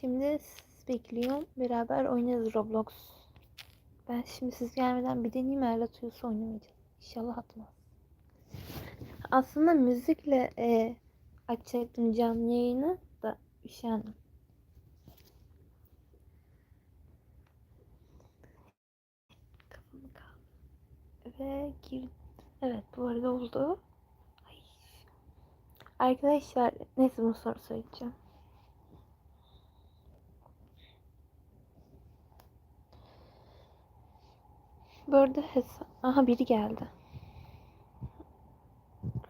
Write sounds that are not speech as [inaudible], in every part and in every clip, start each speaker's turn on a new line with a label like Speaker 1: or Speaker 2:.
Speaker 1: şimdi bekliyorum. Beraber oynarız Roblox. Ben şimdi siz gelmeden bir deneyeyim eğer atıyorsa oynamayacağız. İnşallah atmaz. Aslında müzikle e, açacaktım canlı yayını da üşendim. Ve girdim. Evet bu arada oldu. Ay. Arkadaşlar neyse bunu sonra söyleyeceğim. Arada hesap... Aha biri geldi.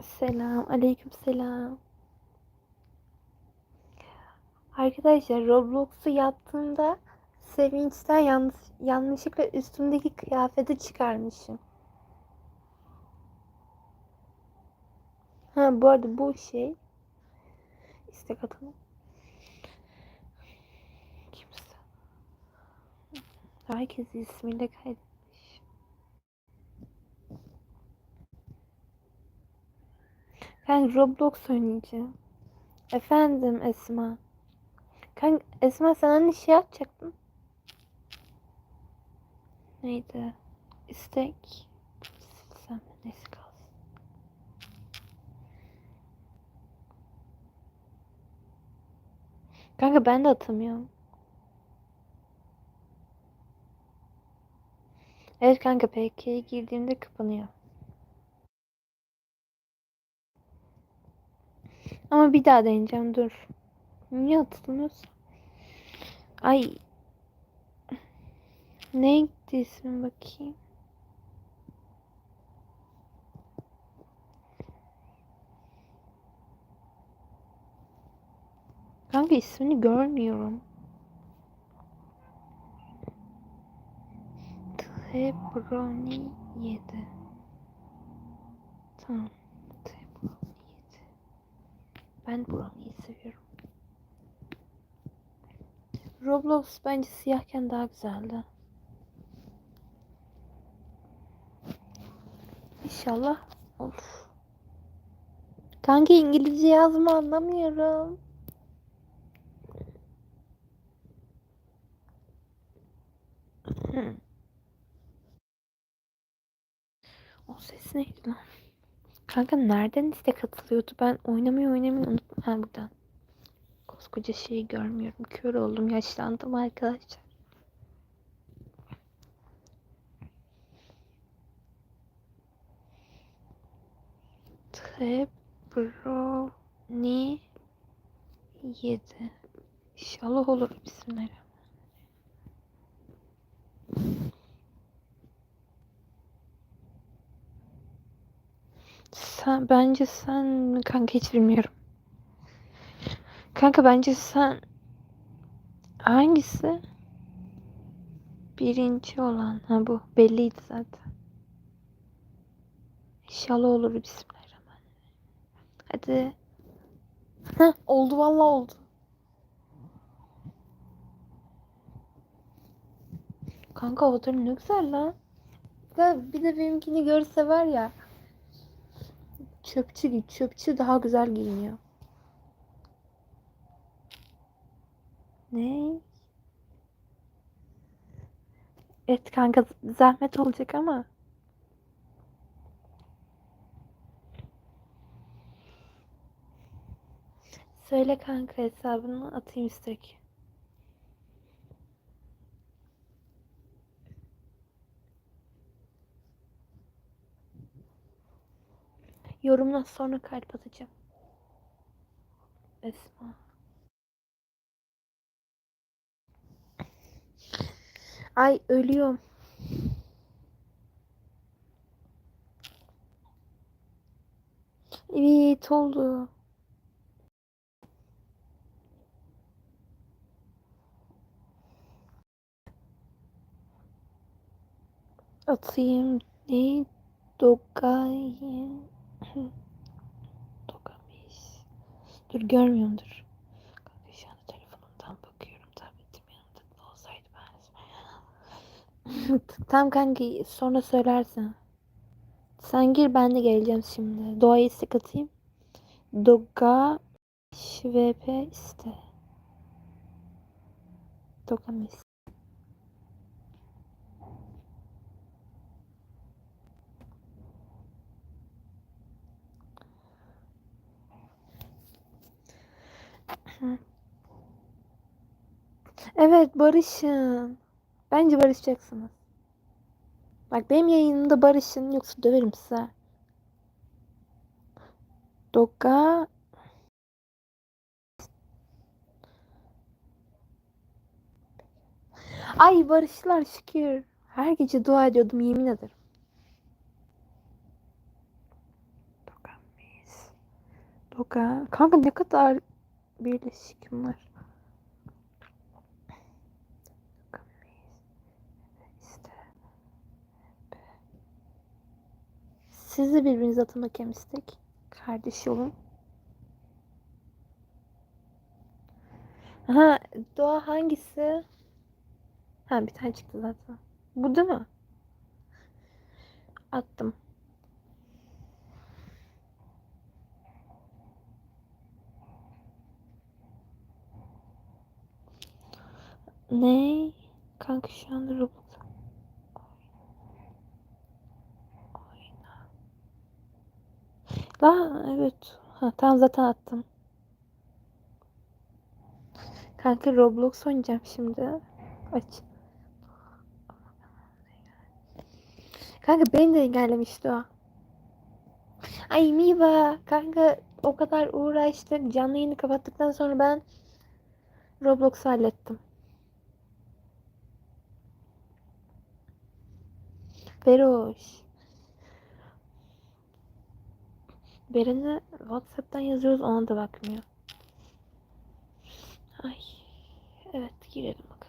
Speaker 1: Selam. Aleyküm selam. Arkadaşlar Roblox'u yaptığımda sevinçten yanlış, yanlışlıkla üstümdeki kıyafeti çıkarmışım. Ha bu arada bu şey istek atalım. Kimse. Herkes ismiyle kaydetmiş. Ben Roblox oynayacağım. Efendim Esma. Kanka Esma sen hani şey yapacaktın. Neydi? İstek. Silsem neyse kalsın. Kanka ben de atamıyorum. Evet kanka PK'ye girdiğimde kapanıyor. Ama bir daha deneyeceğim dur. Niye atılmıyorsa? Ay. Neydi ismin bakayım. Kanka ismini görmüyorum. Tebroni 7. Tamam. Tebroni 7. Ben Brownie'yi seviyorum. Roblox bence siyahken daha güzeldi. İnşallah olur. Kanka İngilizce yazma anlamıyorum. Hı. O ses neydi lan? Kanka nereden istek atılıyordu? Ben oynamayı oynamayı unuttum. Ha buradan. Koskoca şeyi görmüyorum. Kör oldum. Yaşlandım arkadaşlar. Tebroni 7. İnşallah olur. Bismillahirrahmanirrahim. Sen bence sen kanka hiç bilmiyorum. Kanka bence sen hangisi? Birinci olan. Ha bu belliydi zaten. İnşallah olur. Bismillahirrahmanirrahim. Hadi. Heh, oldu vallahi oldu. Kanka odanın ne güzel lan. Ya bir de benimkini görse var ya. Çöpçü. Çöpçü daha güzel giyiniyor. Ne? Evet kanka zahmet olacak ama. Söyle kanka hesabını atayım istek. Yorumdan sonra kalp atacağım. Esma. Ay ölüyorum. Evet oldu. Atayım. Ne? Dogayım. Dogamış. Dur görmüyorumdur. Kanka şu anda telefonumdan bakıyorum. Tabletim yanında olsaydı ben [laughs] Tamam kanka sonra söylersin. Sen gir ben de geleceğim şimdi. Doğaya istek atayım. Doga VP iste. Tokamis. Evet barışın. Bence barışacaksınız. Bak benim yayınımda barışın yoksa döverim size. Doga Ay barışlar şükür. Her gece dua ediyordum yemin ederim. Doga. Doga. Kanka ne kadar İşte. Siz de birbirinize atılmak istek. Kardeş olun. Ha, doğa hangisi? Ha bir tane çıktı zaten. Bu değil mi? Attım. Ne? Kanka şu anda Roblox. La evet. Ha, tamam zaten attım. Kanka Roblox oynayacağım şimdi. Aç. Kanka beni de engellemişti o. Ay Miva kanka o kadar uğraştık. Canlı yayını kapattıktan sonra ben Roblox'u hallettim. Feroş. Beren'e Whatsapp'tan yazıyoruz ona da bakmıyor. Ay. Evet girelim bakalım.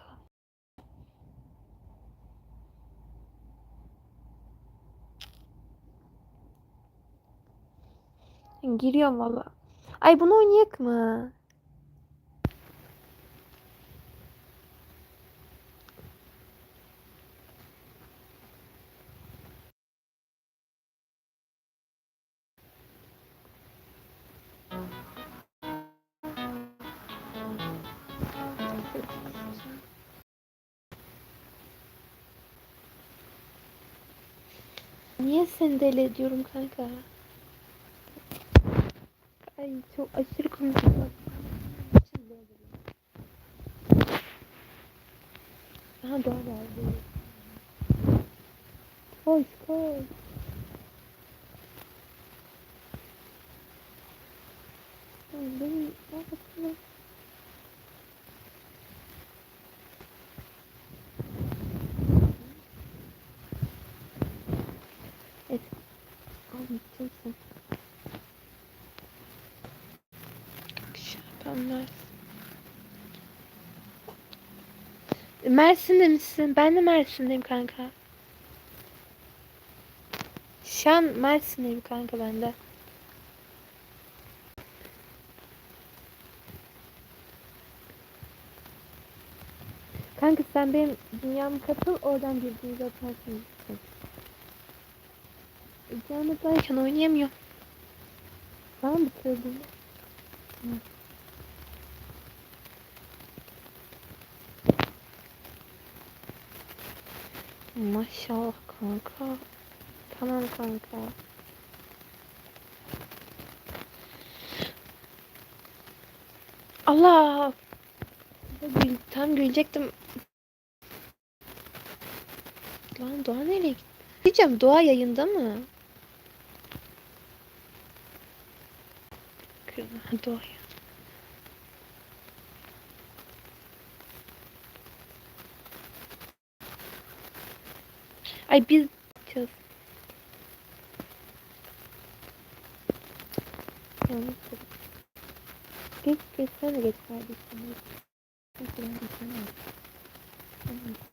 Speaker 1: Giriyorum valla. Ay bunu oynayak mı? Niye seni deli ediyorum kanka? Ay çok aşırı komik. Aha doğru geldi. Koş koş. Benim Şapanlar. Mersin'de misin? Ben de Mersin'deyim kanka. Şu an Mersin'deyim kanka ben de. Kanka sen benim dünyamı katıl oradan birbirimize atarsın. Canlıdayken oynayamıyorum. Tamam bitirdim. Hı. Maşallah kanka. Tamam kanka. Allah! Tam gülecektim. Lan Doğa nereye gitti? Diyeceğim Doğa yayında mı? Doğa ya. Ay biz çöz. Yanlış dedim. Geç geç sen de geç kardeşim. Geç. Geç, geçemem. Tamam.